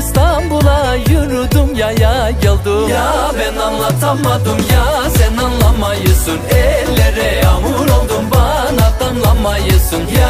İstanbul'a yürüdüm yaya geldim Ya ben anlatamadım ya sen anlamayısın. Ellere yağmur oldum bana damlamayısın Ya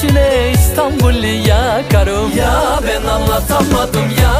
İstanbul'u yakarım. Ya ben anlatamadım ya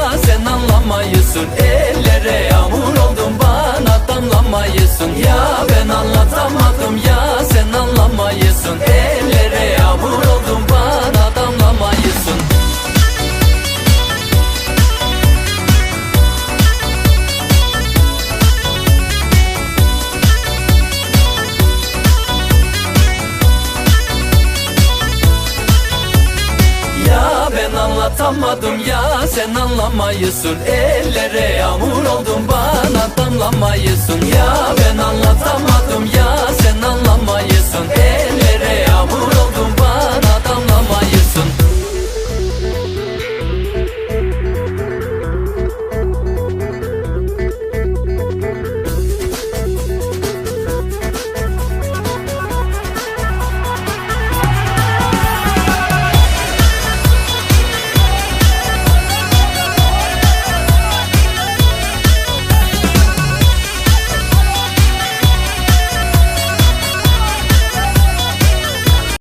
atamadım ya Sen anlamayısın. Ellere yağmur oldun bana damlamayısın. Ya